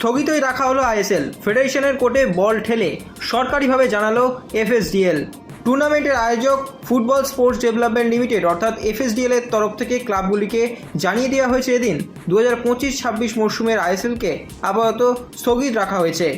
স্থগিতই রাখা হলো আইএসএল। ফেডারেশনের কোর্টে বল ঠেলে সরকারিভাবে জানালো এফএসডিএল। টুর্নামেন্টের আয়োজক ফুটবল স্পোর্টস ডেভেলপমেন্ট লিমিটেড, অর্থাৎ এফএসডিএল এর তরফ থেকে ক্লাবগুলিকে জানিয়ে দেওয়া হয়েছে এদিন। দু হাজার পঁচিশ ছাব্বিশ মরশুমের আইএসএলকে আপাতত স্থগিত রাখা হয়েছে।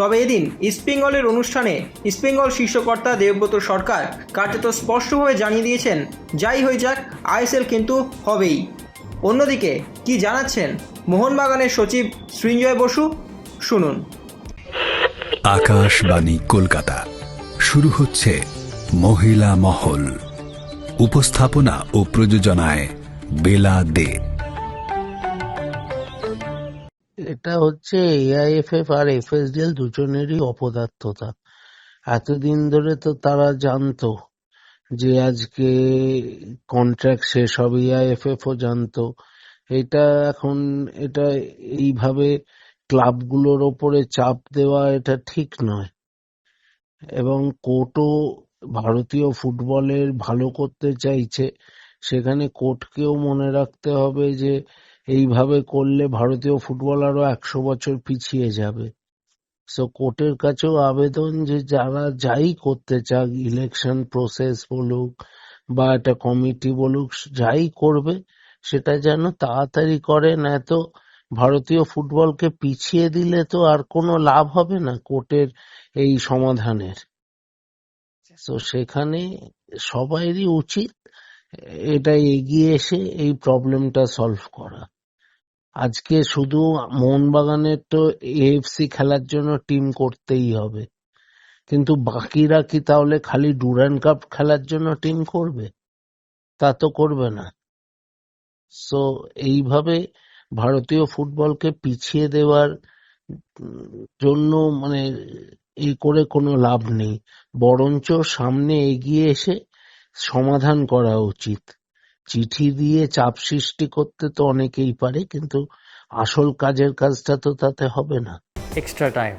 তবে এদিন ইস্টবেঙ্গলের অনুষ্ঠানে ইস্টবেঙ্গল শীর্ষকর্তা দেবব্রত সরকার কার্যত স্পষ্টভাবে জানিয়ে দিয়েছেন, যাই হয়ে যাক, আইএসএল কিন্তু হবেই। অন্যদিকে কি জানাচ্ছেন মোহনবাগানের সচিব সৃঞ্জয় বসু শুনুন। আকাশবাণী কলকাতা। শুরু হচ্ছে মহিলা মহল। উপস্থাপনা ও প্রযোজনায় বেলা দে। এটা হচ্ছে এআইএফএফ আর এফএসডিএল দুজনেরই অপদার্থতা। এতদিন ধরে তো তারা জানতো যে আজকে কন্ট্রাক্ট শেষ হবে এআইএফএফ ও জানতো। এটা এখন, এটা এইভাবে ক্লাবগুলোর ওপরে চাপ দেওয়া এটা ঠিক নয়। এবং কোর্টও ভারতীয় ফুটবলের ভালো করতে চাইছে। সেখানে কোর্টকেও মনে রাখতে হবে যে, এইভাবে করলে ভারতীয় ফুটবল আরও একশো বছর পিছিয়ে যাবে। সো কোর্টের কাছেও আবেদন যে যারা যাই করতে চাক ইলেকশন প্রসেস বলুক বা একটা কমিটি বলুক, যাই করবে সেটা যেন তাড়াতাড়ি করে, না তো ভারতীয় ফুটবলকে পিছিয়ে দিলে তো আর কোনো লাভ হবে না কোর্টের এই সমাধানের। তো সেখানে সবাইরই উচিত এটা এগিয়ে এসে এই প্রবলেমটা সলভ করা। আজকে শুধু মোহনবাগানের তো এএফসি খেলার জন্য টিম করতেই হবে। কিন্তু বাকিরা কি তাহলে খালি ডুরান কাপ খেলার জন্য টিম করবে? তা তো করবে না। সো এইভাবে ভারতীয় ফুটবলকে পিছিয়ে দেওয়ার জন্য মানে এই করে কোনো লাভ নেই। বরঞ্চ সামনে এগিয়ে এসে সমাধান করা উচিত। চিঠি দিয়ে চাপ সৃষ্টি করতে তো অনেকেই পারে, কিন্তু আসল কাজের কাজটা তো তাতে হবে না। Extra time.